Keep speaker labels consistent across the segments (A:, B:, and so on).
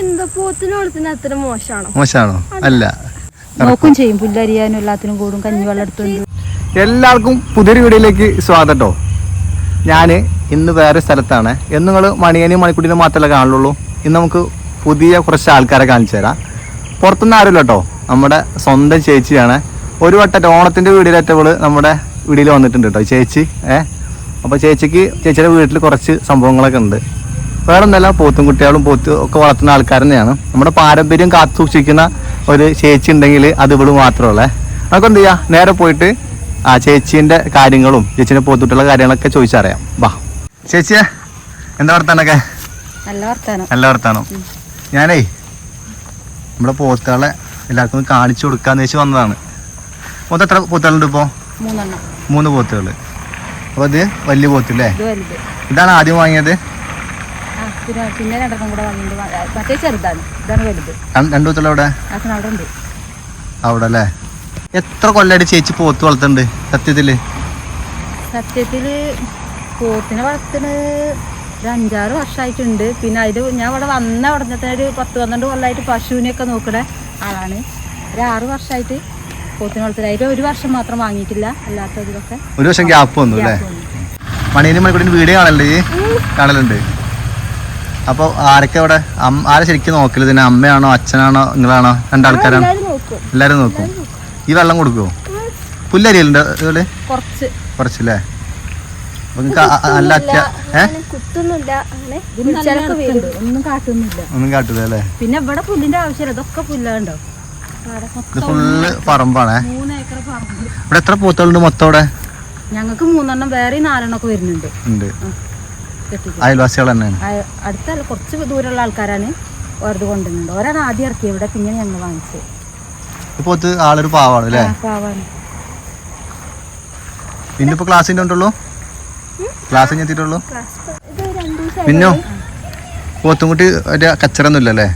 A: എന്താ അത്ര മോശമാണോ?
B: മോശമാണോ? അല്ല.
C: നോക്കും ചെയ്യും. പുല്ലരിയാനും എല്ലാത്തിനും കൂടും. കഞ്ഞിവെള്ളം എടുത്തുകൊണ്ട്
B: എല്ലാവർക്കും പുതിയൊരു വീഡിയോയിലേക്ക് സ്വാഗതം കേട്ടോ ഞാൻ ഇന്ന് വേറെ സ്ഥലത്താണ്. എന്ന് നിങ്ങൾ മണിയനെയും മണിക്കുട്ടിനും മാത്രമല്ല കാണുള്ളൂ? ഇന്ന് നമുക്ക് പുതിയ കുറച്ച് ആൾക്കാരെ കാണിച്ചു തരാം. പുറത്തുനിന്ന് ആരുമില്ല കേട്ടോ നമ്മുടെ സ്വന്തം ചേച്ചിയാണ്. ഒരു വട്ടം ഓണത്തിന്റെ വീഡിയോയിലേറ്റവൾ നമ്മുടെ വീഡിയോയിൽ വന്നിട്ടുണ്ട് കേട്ടോ ചേച്ചി. ഏഹ് അപ്പോൾ ചേച്ചിക്ക് ചേച്ചിയുടെ വീട്ടിൽ കുറച്ച് സംഭവങ്ങളൊക്കെ ഉണ്ട്. വേറെ ഒന്നല്ല പോത്തും കുട്ടികളും പോത്ത് ഒക്കെ വളർത്തുന്ന ആൾക്കാർ തന്നെയാണ്. നമ്മുടെ പാരമ്പര്യം കാത്തു സൂക്ഷിക്കുന്ന ഒരു ചേച്ചി ഉണ്ടെങ്കിൽ അത് ഇവൾ മാത്രമല്ലേ നമുക്ക് എന്ത് ചെയ്യാം? നേരെ പോയിട്ട് ആ ചേച്ചീന്റെ കാര്യങ്ങളും ചേച്ചീന്റെ പോത്തുട്ടുള്ള കാര്യങ്ങളൊക്കെ ചോദിച്ചറിയാം. വാ. ചേച്ചിയെ എന്താ വർത്താനൊക്കെ?
C: നല്ല വർത്താനം.
B: നല്ല വർത്താനം. ഞാനേ നമ്മുടെ പോത്തുകളെ എല്ലാവർക്കും കാണിച്ചു കൊടുക്കാന്ന് വെച്ച് വന്നതാണ്. മൊത്തം എത്ര പോത്തുകളുണ്ട് ഇപ്പോൾ
C: മൂന്നെണ്ണം.
B: മൂന്ന് പോത്തുകൾ അപ്പോൾ ഇത് വലിയ പോത്തില്ലേ ഇതാണ് ആദ്യം വാങ്ങിയത്?
C: പിന്നെ പിന്നെ രണ്ടെണ്ണം കൂടെ വന്നിട്ടുണ്ട്. മറ്റേ ചെറുതാണ്. ഇതാണ് വലുത്.
B: രണ്ട് അവിടെ
C: അവിടെ? ഉണ്ട്
B: അവിടെ അല്ലേ എത്ര കൊല്ലടി ചേച്ചി പോത്ത് വളർത്തുന്നുണ്ട് സത്യത്തിൽ?
C: സത്യത്തിൽ പോത്തിനെ വളർത്തുന്നത് ഒരു അഞ്ചാറ് വർഷമായിട്ടുണ്ട്. പിന്നെ അതിൽ ഞാൻ ഇവിടെ വന്ന ഉടനെ തന്നെ ഒരു പത്ത് പന്ത്രണ്ട് കൊല്ലമായിട്ട് പശുവിനെയൊക്കെ നോക്കണ ആളാണ്. ഒരു ആറ് വർഷമായിട്ട് പോത്തിനെ വളർത്തുന്നത് അതിൽ ഒരു വർഷം മാത്രം വാങ്ങിയിട്ടില്ല. അല്ലാത്തതിലൊക്കെ
B: ഒരു വർഷം ഗ്യാപ്പ് വന്നു അല്ലേ?
C: മണിക്കൂടി
B: മണിയനും മണിക്കൂട്ടിന് വീഡിയോ കാണലുണ്ട് കാണലുണ്ട്. അപ്പോൾ ആരൊക്കെ അവിടെ? ആരെ ശരിക്കും നോക്കൽ? ഇതിന് അമ്മയാണോ അച്ഛനാണോ നിങ്ങളാണോ? രണ്ടാൾക്കാരാണോ?
A: എല്ലാരും നോക്കും.
B: എല്ലാവരും നോക്കും. ഈ വെള്ളം കൊടുക്കുമോ പുല്ലരിയല്ലോ ഇതുപോലെ
C: കുറച്ച്.
B: കുറച്ചല്ലേ? അപ്പൊ നിങ്ങൾക്ക് നല്ല അത്യാ.
C: ഒന്നും കാട്ടുന്നില്ല
B: ഒന്നും കാട്ടില്ല അല്ലേ?
C: പിന്നെ ഇവിടെ പുല്ലിന്റെ ആവശ്യമില്ല. ഇതൊക്കെ പുല്ലുണ്ടോ?
B: ഇത് ഫുള്ള് പറമ്പാണേ.
C: മൂന്ന് ഏക്കർ പറമ്പ്.
B: ഇവിടെ എത്ര പൂത്തുകളുണ്ട് മൊത്തം ഇവിടെ
C: ഞങ്ങൾക്ക് മൂന്നെണ്ണം വേറെ നാലെണ്ണം ഒക്കെ വരുന്നുണ്ട്.
B: ഉണ്ട്.
C: കെട്ടിട്ട്
B: അയൽവാസികൾ തന്നെയാണ്.
C: അടുത്തല്ല കുറച്ച് ദൂരമുള്ള ആൾക്കാരാണ് ഓരത് കൊണ്ടുവരുന്നുണ്ട് ഒരാൾ ആദ്യം ഇറക്കി ഇവിടെ പിന്നെ ഞങ്ങൾ വാങ്ങിച്ചു
B: ഈ പോത്ത് ആളൊരു പാവാണ് അല്ലേ?
C: പാവാണ്.
B: പിന്നെ ഇപ്പൊ ക്ലാസ് ഉണ്ടല്ലോ ക്ലാസ്
A: ഇത് ദിവസം
B: പിന്നോ? പോത്തുംകുട്ടി ഒരു കച്ചറൊന്നും ഇല്ലല്ലേ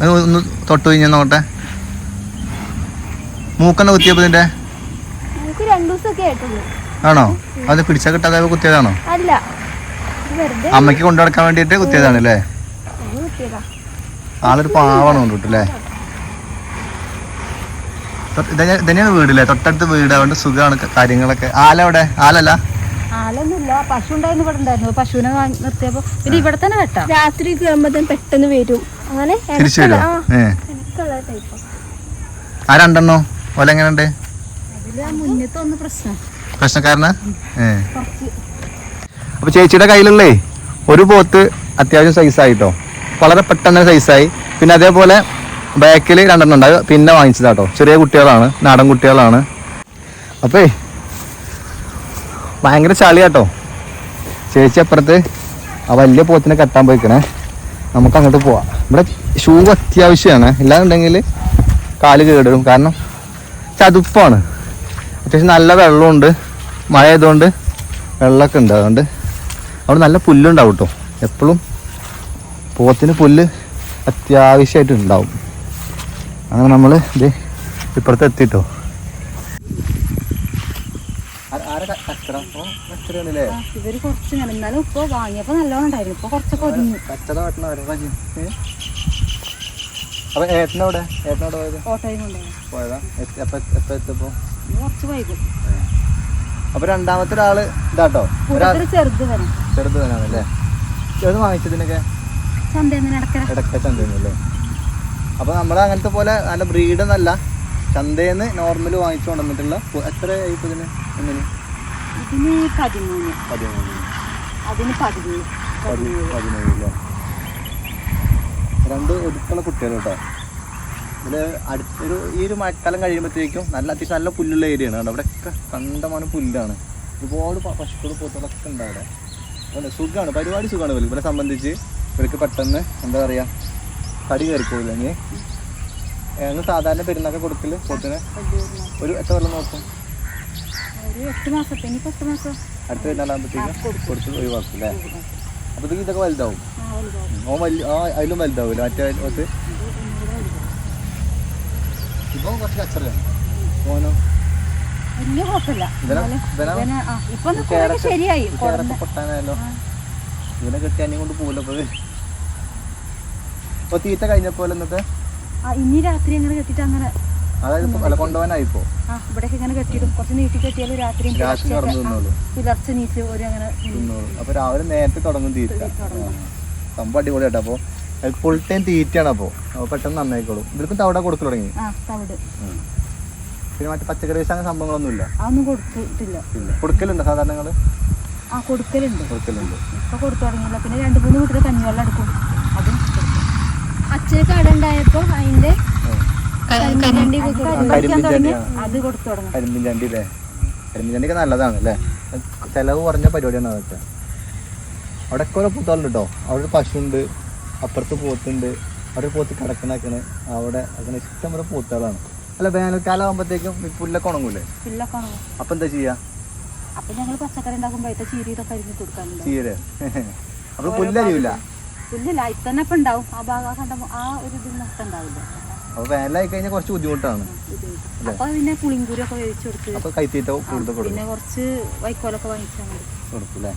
B: അത് ഒന്ന് തൊട്ട് കഴിഞ്ഞാൽ നോക്കട്ടെ. മൂക്കെന്ന് കുത്തിയപ്പോ ഇതിന്റെ? ആണോ? അത് പിടിച്ചാൽ കിട്ടാതെ കുത്തിയതാണോ?
A: അല്ല. ഇത്
B: അമ്മയ്ക്ക് കൊണ്ടുനടക്കാൻ വേണ്ടിട്ട് വേണ്ടിയിട്ട് കുത്തിയതാണ് അല്ലേ? ആളൊരു പാവാണ് കൊണ്ടുട്ടല്ലേ ഇതന്നെയാണ് വീടില്ലേ? തൊട്ടടുത്ത് വീട്. അതുകൊണ്ട് സുഖമാണ് കാര്യങ്ങളൊക്കെ. ആല എവിടെ? ആലല്ല?
C: ആളൊന്നുമില്ല പശു ഉണ്ടായിരുന്നു ഇവിടെ ഉണ്ടായിരുന്നു. പശുവിനെ വാങ്ങി നിർത്തിയപ്പോ പിന്നെ ഇവിടെ തന്നെ വെട്ടാം.
A: രാത്രി പെട്ടെന്ന് വരും. അങ്ങനെ
B: തിരിച്ചു
A: എനക്കുള്ള-
B: വരുമോ
A: ആ,
B: രണ്ടെണ്ണോ? പ്രശ്നക്കാരനാ? ഏ. അപ്പൊ ചേച്ചിയുടെ കയ്യിലുള്ളേ ഒരു പോത്ത് അത്യാവശ്യം സൈസായിട്ടോ വളരെ പെട്ടെന്ന് സൈസായി പിന്നെ അതേപോലെ ബാക്കിൽ രണ്ടെണ്ണം ഉണ്ടായി പിന്നെ വാങ്ങിച്ചതാട്ടോ. ചെറിയ കുട്ടികളാണ്. നാടൻ കുട്ടികളാണ്. അപ്പേ ഭയങ്കര ചളിയാട്ടോ. ചേച്ചി അപ്പുറത്ത് ആ വലിയ പോത്തിനെ കെട്ടാൻ പോയിക്കണേ. നമുക്ക് അങ്ങോട്ട് പോവാം. ഇവിടെ ഷൂ അത്യാവശ്യമാണ് ഇല്ലാന്നുണ്ടെങ്കിൽ കാൽ കേടും കാരണം ചതുപ്പാണ്. അത്യാവശ്യം നല്ല വെള്ളമുണ്ട്. മഴ ആയതുകൊണ്ട് വെള്ളമൊക്കെ ഉണ്ട്. അതുകൊണ്ട് അവിടെ നല്ല പുല്ലുണ്ടാവും കേട്ടോ എപ്പോഴും പോത്തിന് പുല്ല് അത്യാവശ്യമായിട്ട് ഉണ്ടാവും അങ്ങനെ നമ്മൾ ഇത് ഇപ്പുറത്ത് എത്തിട്ടോ.
C: ഏട്ടനോടെ ഇവർ കുറച്ച് ഇപ്പൊ വാങ്ങിയപ്പോ നല്ലോണം ഉണ്ടായിരുന്നു. ഇപ്പൊ കുറച്ചൊക്കെ ഒതുങ്ങി
B: അപ്പൊ ഏട്ടനവിടെ? ഏട്ടനവിടെ പോയത്?
C: ഓട്ടോയും കൊണ്ടുപോയത് കുറച്ച് വൈകും.
B: അപ്പൊ രണ്ടാമത്തെ ഒരാൾ
C: ഇതാട്ടോ ചെറുത്
B: ചെറുത് തന്നെയാണല്ലേ ചെറുത് വാങ്ങിച്ചതിനൊക്കെ ഇടക്ക ചന്തന്നല്ലേ അപ്പൊ നമ്മളെ അങ്ങനത്തെ പോലെ നല്ല ബ്രീഡ് എന്നല്ല ചന്തേന്ന് നോർമൽ വാങ്ങിച്ചു കൊണ്ടുവന്നിട്ടുള്ള എത്ര ഇപ്പൊ ഇതിന്?
C: പതിമൂന്ന്. അതിന്
B: പതിനേഴ് അല്ലേ? രണ്ട് ഒതുക്കുള്ള കുട്ടികൾ കേട്ടോ ഇതിൽ അടുത്തൊരു ഈ ഒരു മഴക്കാലം കഴിയുമ്പോഴത്തേക്കും നല്ല അത്യാവശ്യം നല്ല പുല്ലുള്ള ഏരിയയാണ് അവിടെ അവിടെയൊക്കെ കണ്ടമാനം പുല്ലാണ്. ഒരുപാട് പശുക്കൾ പോത്തുകളൊക്കെ ഉണ്ട് അവിടെ. അതുകൊണ്ട് സുഖമാണ് പരിപാടി സുഖമാണ് ഇവർ ഇവരെ സംബന്ധിച്ച് ഇവർക്ക് പെട്ടെന്ന് എന്താ പറയുക തടി കയറിപ്പോയില്ലെങ്കിൽ ഞങ്ങൾ സാധാരണ പെരുന്നൊക്കെ കൊടുക്കൽ പോത്തിന് ഒരു എത്ര വെള്ളം നോക്കും? അടുത്ത പെരുന്നാളാകുമ്പോഴത്തേക്കും കൊടുത്ത് ഒഴിവാക്കും അല്ലേ? അപ്പോഴത്തേക്കും ഇത് ഇതൊക്കെ വലുതാവും. ഓൻ വലിയ ആ അതിലും വലുതാവില്ല മറ്റേ ഇപ്പൊ കുറച്ച് കച്ചറയാണ് ഓനോ
C: വലിയ കുഴപ്പമില്ല.
B: ഇവനെ
C: ആ ഇപ്പൊ ഒന്ന് കുറേ ശരിയായി.
B: പൊട്ടാനായല്ലോ. ഇവനെ കെട്ടി കൊണ്ട് പോലപ്പോ ഇപ്പൊ തീറ്റ കഴിഞ്ഞപ്പോലെ എന്നിട്ട്
C: ആ, ഇനി രാത്രി അങ്ങനെ കെട്ടിട്ട് അങ്ങനെ
B: അതായത് ഇപ്പൊ അല്ല കൊണ്ടുപോകാനായിപ്പോ?
C: ആ ഇവിടെയൊക്കെ ഇങ്ങനെ കെട്ടിയിടും. കുറച്ച് നീട്ടി കെട്ടിയാലും രാത്രി
B: രാത്രി കടന്നു തിന്നോളൂ.
C: പുലർച്ചെ നീച്ച് ഒരു അങ്ങനെ
B: തിന്നോളൂ. അപ്പൊ രാവിലെ നേരത്തെ തുടങ്ങും തീറ്റ. സംഭവം അടിപൊളി കേട്ടോ അപ്പൊ ഫുൾ ടൈം തീറ്റയാണ് അപ്പോ. അപ്പൊ പെട്ടെന്ന് നന്നായിക്കോളും. ഇവർക്കും തവിടെ കൊടുക്കൽ തുടങ്ങി.
C: ആ തവിട്.
B: പിന്നെ മറ്റേ പച്ചക്കറി വേസ്റ്റ് അങ്ങനെ സംഭവങ്ങളൊന്നും ഇല്ല
C: അതൊന്നും കൊടുത്തിട്ടില്ല.
B: ഇല്ല. കൊടുക്കലുണ്ട് സാധാരണ നിങ്ങൾ?
C: ആ കൊടുക്കലുണ്ട്.
B: കൊടുക്കലുണ്ട്.
C: ഇപ്പൊ കൊടുത്തു തുടങ്ങിയില്ല. പിന്നെ രണ്ട് മൂന്ന് വീട്ടിൽ കഞ്ഞിവെള്ളം എടുക്കും. അതും കൊടുക്കും.
A: അച്ഛന് കട ഉണ്ടായപ്പോ അതിന്റെ കരിമ്പണ്ടി
C: അത്
A: കൊടുക്കും.
C: കഴിക്കാൻ
B: കരിമ്പിൻ
C: തുടങ്ങി.
B: ചണ്ടി,
C: അത് കൊടുത്തു തുടങ്ങും.
B: കരിമ്പിൻ ചണ്ടി അല്ലേ? കരിമ്പിൻ ചണ്ടിയൊക്കെ നല്ലതാണ് അല്ലേ? ചെലവ് കുറഞ്ഞ പരിപാടിയാണ് അതൊക്കെ. അവിടെ ഒക്കെ ഓരോ പുത്തോളുണ്ട് കേട്ടോ അവിടെ ഒരു പശുണ്ട്. അപ്പുറത്ത് പോത്തുണ്ട്. അവിടെ പോത്ത് കിടക്കണാക്കണ്. അവിടെ അങ്ങനെ ഇഷ്ടം പോലെ പോത്തുകളാണ്. അല്ല വേനൽക്കാലം ആകുമ്പോഴത്തേക്കും ഈ പുല്ലൊക്കെ ഉണങ്ങൂലേ?
C: പുല്ലൊക്കെ ഉണങ്ങും.
B: അപ്പൊ എന്താ ചെയ്യാ?
C: അപ്പൊ ഞങ്ങൾ പച്ചക്കറി ഉണ്ടാക്കുമ്പോൾ അതിന്റെ ചീരി ഇതൊക്കെ അരിഞ്ഞ് കൊടുക്കാനുണ്ട്
B: ചീര. അപ്പൊ പുല്ലരിയില്ല
C: പുല്ലില്ല ഇത്തന്നെ ഇപ്പൊ ഉണ്ടാവും. ആ ഭാഗം ആ ആ ഒരു ഇതിൽ മൊത്തം ഉണ്ടാവില്ല.
B: അപ്പൊ വേനലായി കഴിഞ്ഞാൽ കുറച്ച് ബുദ്ധിമുട്ടാണ്.
C: ബുദ്ധിമുട്ട്. അപ്പൊ പിന്നെ പുളിങ്കൂരൊക്കെ വേവിച്ചു കൊടുത്ത്
B: അപ്പൊ കൈത്തീറ്റ കൂടുതൽ കൊടുക്കും.
C: പിന്നെ കുറച്ച് വൈക്കോലൊക്കെ വാങ്ങിച്ചാൽ മതി.
B: കൊടുക്കൂലേ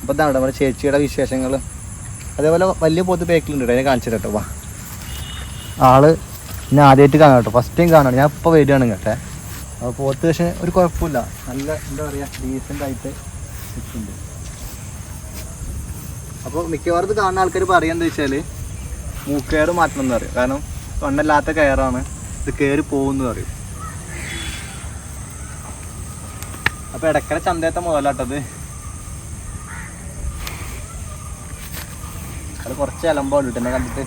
B: അപ്പൊ എന്താണ് നമ്മുടെ ചേച്ചിയുടെ വിശേഷങ്ങൾ അതേപോലെ വലിയ പോത്ത് ബേക്കിലുണ്ട് അതിനെ കാണിച്ചു കേട്ടോ വാ. ആൾ ഞാൻ ആദ്യമായിട്ട് കാണാം കേട്ടോ ഫസ്റ്റ് ടൈം കാണാണ് ഞാൻ ഇപ്പോൾ വരികയാണ് കേട്ടെ അപ്പോൾ പോത്ത് പക്ഷേ ഒരു കുഴപ്പമില്ല. നല്ല എന്താ പറയുക ഡീസന്റ് ആയിട്ട് നിൽക്കുന്നുണ്ട്. അപ്പോൾ മിക്കവാറും ഇത് കാണുന്ന ആൾക്കാർ എന്താ വെച്ചാൽ മൂക്കയർ മാറ്റണം എന്ന് പറയും. കാരണം കണ്ണല്ലാത്ത കയറാണ് ഇത് കയറി പോകുമെന്ന് പറയും. അപ്പൊ ഇടക്കര ചന്തയത്തെ മുതലാട്ടത്. കുറച്ച് അലമ്പോ എന്നെ കണ്ടിട്ട്?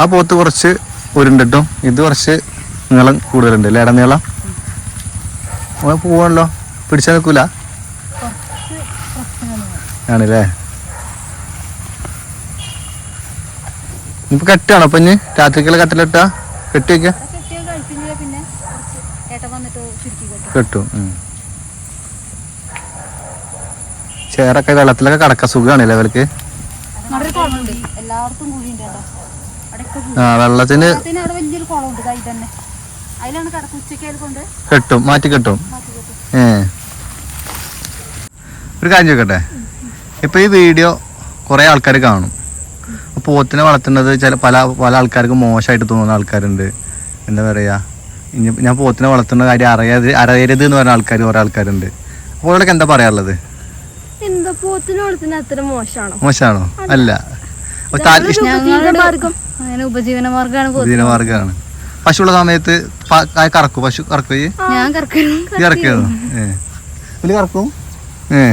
B: ആ പോത്ത് കുറച്ച് ഉരുണ്ടിട്ടും ഇത് കുറച്ച് നീളം കൂടുതലുണ്ട് അല്ലേ? ഇടനീളം ഓ പോവാണല്ലോ. പിടിച്ചാൽ നിൽക്കൂല? ആണല്ലേ? ഇപ്പൊ കെട്ടാണോ അപ്പൊ ഇനി? രാത്രിക്കുള്ള കട്ടിലിട്ടാ കെട്ടി? വെക്ക?
C: കെട്ടും.
B: ചേറൊക്കെ വെള്ളത്തിലൊക്കെ കടക്ക സുഖമാണല്ലേ അവർക്ക്
C: കേട്ടോ. അവിടെയൊക്കെ
B: ആ വെള്ളത്തിന് കെട്ടും മാറ്റി കെട്ടും. ഏ. ഒരു കാര്യം ചോദിക്കട്ടെ? ഇപ്പൊ ഈ വീഡിയോ കുറെ ആൾക്കാർ കാണും. പോത്തിനെ വളർത്തുന്നത് ചില പല പല ആൾക്കാർക്കും മോശമായിട്ട് തോന്നുന്ന ആൾക്കാരുണ്ട്. എന്താ പറയാ? ഇനി ഞാൻ പോത്തിനെ വളർത്തുന്ന കാര്യം അറിയാതെ അറിയരുത് എന്ന് പറയുന്ന ആൾക്കാർ കുറേ ആൾക്കാരുണ്ട്. അപ്പോൾ അവരോടൊക്കെ എന്താ പറയാനുള്ളത്
A: എന്താ പോത്തിനെ അത്ര മോശമാണോ?
B: മോശമാണോ? അല്ല. അപ്പൊ താ- ഇഷ്ട-
A: മാർഗം.
C: ഉപജീവന മാർഗമാണ്
B: ഉപജീവനമാർഗമാണ് പശുള്ള സമയത്ത് കറക്കും പശു കറക്കും.
C: കറക്കും?
B: ഇതിൽ കറക്കും?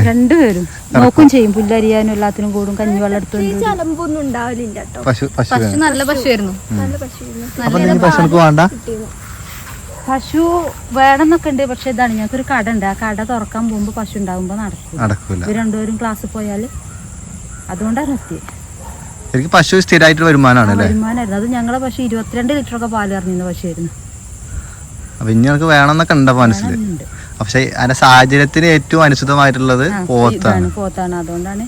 C: രണ്ടുപേരും. നോക്കും ചെയ്യും. പുല്ലരിയാനും എല്ലാത്തിനും കൂടും. കഞ്ഞിവെള്ളം
A: ചലമ്പൊന്നും ഉണ്ടാവലില്ല
B: പശു
C: നല്ല പശുവായിരുന്നു.
B: പശുക്ക് വേണ്ട?
C: പശു വേണമെന്നൊക്കെ ഉണ്ട്. പക്ഷെ ഇതാണ് ഞങ്ങൾക്ക് ഒരു കട ഉണ്ട്. ആ കട തുറക്കാൻ പോകുമ്പോ പശു ഉണ്ടാകുമ്പോ നടക്കും ഇവർ രണ്ടുപേരും ക്ലാസ്സിൽ പോയാൽ അതുകൊണ്ടാണ് നിർത്തിയത്
B: ശരിക്കും പശു സ്ഥിരമായിട്ട് വരുമാനമാണ് അല്ലേ?
C: വരുമാനമായിരുന്നു. അത് ഞങ്ങളെ പശു ഇരുപത്തിരണ്ട് ലിറ്റർ ഒക്കെ പാൽ ഇറങ്ങിയിരുന്ന പശുവായിരുന്നു.
B: അപ്പൊ ഇനി ഞങ്ങൾക്ക് വേണമെന്നൊക്കെ ഉണ്ടോ മനസ്സിൽ. പക്ഷെ അതിന്റെ സാഹചര്യത്തിന് ഏറ്റവും അനുസൃതമായിട്ടുള്ളത് പോത്താണ്.
C: പോത്താണ്. അതുകൊണ്ടാണ്.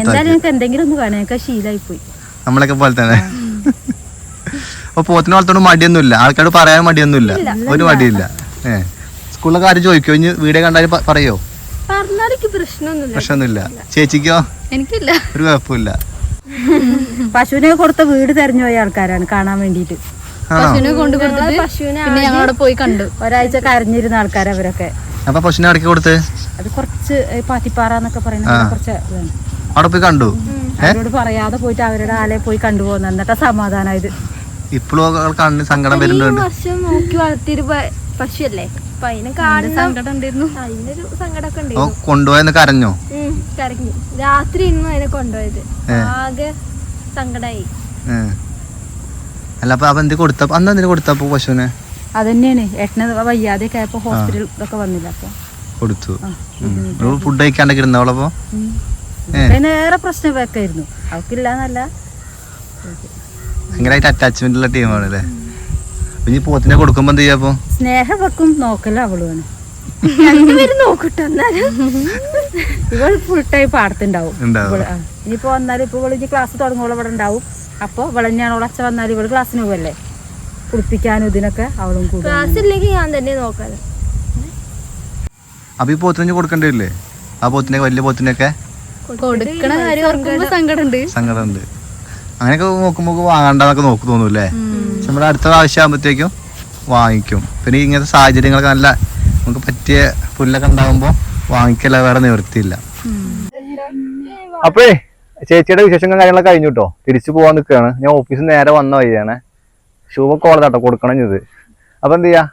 C: എന്തായാലും ഞങ്ങൾക്ക് എന്തെങ്കിലും ഒന്ന് ഞങ്ങൾക്ക് പോയി
B: നമ്മളൊക്കെ പോലെ തന്നെ. അപ്പൊ പോത്തിനെ വളർത്തോണ്ട് മടിയൊന്നുമില്ല. ആൾക്കാരോട് പറയാൻ മടിയൊന്നുമില്ല. ഒരു മടിയില്ല. ഏ. സ്കൂളിലെ കാര്യം ചോദിക്കോ? ഇനി വീഡിയോ കണ്ടാലും പറയോ?
A: പ്രശ്നമൊന്നുമില്ല.
B: പ്രശ്നമൊന്നുമില്ല. ചേച്ചിക്കോ?
C: എനിക്കില്ല.
B: ഒരു കുഴപ്പമില്ല.
C: പശുവിനെ കൊടുത്ത വീട് തെരഞ്ഞു പോയ ആൾക്കാരാണ് കാണാൻ വേണ്ടിയിട്ട്.
B: ആണോ?
A: ഞങ്ങളെ പശുവിനെ
C: പിന്നെ ഞങ്ങൾ അവിടെ പോയി കണ്ടു. ഒരാഴ്ച കരഞ്ഞിരുന്ന ആൾക്കാർ അവരൊക്കെ.
B: അപ്പൊ പശുവിനെ അടക്കി കൊടുത്ത്?
C: അത് കുറച്ച് പാത്തിപ്പാറ എന്നൊക്കെ പറയുന്നത് കുറച്ച്.
B: അവിടെ പോയി കണ്ടു?
C: അവരോട് പറയാതെ പോയിട്ട് അവരുടെ ആലെ പോയി കണ്ടുപോകുന്ന എന്നിട്ട് സമാധാനമായത്
B: ഇപ്പോഴും കണ്ണ് സങ്കടം വരുന്നുണ്ട്.
A: വർഷം നോക്കി വളർത്തിയൊരു പശുവല്ലേ?
B: കൊണ്ടുപോയെന്ന് കരഞ്ഞോ?
A: കരഞ്ഞു. രാത്രി ഇന്നും അതിനെ കൊണ്ടുപോയത്. ആകെ സങ്കടായി.
B: അല്ല അപ്പൊ എന്ത് കൊടുത്ത? അന്ന് എന്തിനു കൊടുത്തപ്പോ പശുവിനെ?
C: അതന്നെയാണ്. ഏട്ടന് വയ്യാതെ ആയപ്പോ ഹോസ്പിറ്റലിലൊക്കെ വന്നില്ല അപ്പൊ.
B: കൊടുത്തു. ഫുഡ് കഴിക്കാണ്ടൊക്കെ ഇരുന്നവളപ്പോ
C: ഏറെ പ്രശ്നമൊക്കെ ആയിരുന്നു അവക്കില്ല എന്നല്ല
B: ഭയങ്കരമായിട്ട് അറ്റാച്ച്മെന്റ് ഉള്ള ടീമാണ് അല്ലേ? ഇനി പോത്തിനെ കൊടുക്കുമ്പോ എന്ത് ചെയ്യാപ്പോ
C: സ്നേഹം വെക്കും നോക്കല അവളുമാണ്
A: രണ്ടുപേരും നോക്കട്ടെ എന്നാലും.
C: ഇവൾ ഫുൾ ടൈം പാടത്തുണ്ടാവും
B: ഉണ്ടാവും.
C: ഇവൾ, ആ. ഇനിയിപ്പോ വന്നാലും ഇപ്പൊ ഇവൾ ഇനി ക്ലാസ് തുടങ്ങുമ്പോൾ ഇവിടെ ഉണ്ടാവും. അപ്പോൾ ഇവളെന്നെയാണ് അവളെ അച്ഛൻ വന്നാൽ ഇവൾ ക്ലാസ്സിന് പോവല്ലേ? കുളിപ്പിക്കാനും ഇതിനൊക്കെ അവളും
A: ക്ലാസ് ഇല്ലെങ്കിൽ ഞാൻ തന്നെ നോക്കാറ്
B: അപ്പൊ ഈ പോത്തിനെ കൊടുക്കണ്ടേ ആ പോത്തിനെ വലിയ പോത്തിനൊക്കെ?
A: കൊടുക്കണ കാര്യം ഓർക്കുമ്പോ സങ്കടമുണ്ട്.
B: സങ്കടമുണ്ട്. അങ്ങനെയൊക്കെ നോക്കുമ്പോ വാങ്ങണ്ടെന്നൊക്കെ നോക്ക് തോന്നൂല്ലേ? പക്ഷെ നമ്മുടെ അടുത്ത പ്രാവശ്യം ആകുമ്പോഴത്തേക്കും വാങ്ങിക്കും. പിന്നെ ഇങ്ങനത്തെ സാഹചര്യങ്ങളൊക്കെ നല്ല നമുക്ക് പറ്റിയ പുല്ലൊക്കെ ഉണ്ടാകുമ്പോ വാങ്ങിക്കല്ല വേറെ നിവൃത്തിയില്ല. അപ്പോഴേ ചേച്ചിയുടെ വിശേഷങ്ങൾ കാര്യങ്ങളൊക്കെ കഴിഞ്ഞു കേട്ടോ തിരിച്ചു പോകാൻ നിൽക്കുകയാണ് ഞാൻ ഓഫീസിൽ നേരെ വന്ന വഴിയാണ്. ശുഭ കോളതാട്ടോ കൊടുക്കണം ഇത്. അപ്പോൾ എന്ത് ചെയ്യാം?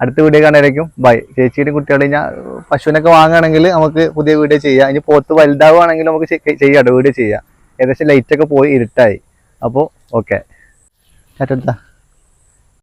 B: അടുത്ത വീഡിയോ കാണാനായിരിക്കും ബൈ. ചേച്ചിയുടെ കുട്ടികളുടെയും ഞാൻ പശുവിനൊക്കെ വാങ്ങുകയാണെങ്കിൽ നമുക്ക് പുതിയ വീഡിയോ ചെയ്യാം. ഇനി പോത്ത് വലുതാവുകയാണെങ്കിൽ നമുക്ക് ചെയ്യാം വീഡിയോ ചെയ്യാം. ഏകദേശം ലൈറ്റൊക്കെ പോയി ഇരുട്ടായി. അപ്പോൾ ഓക്കെ ടാറ്റ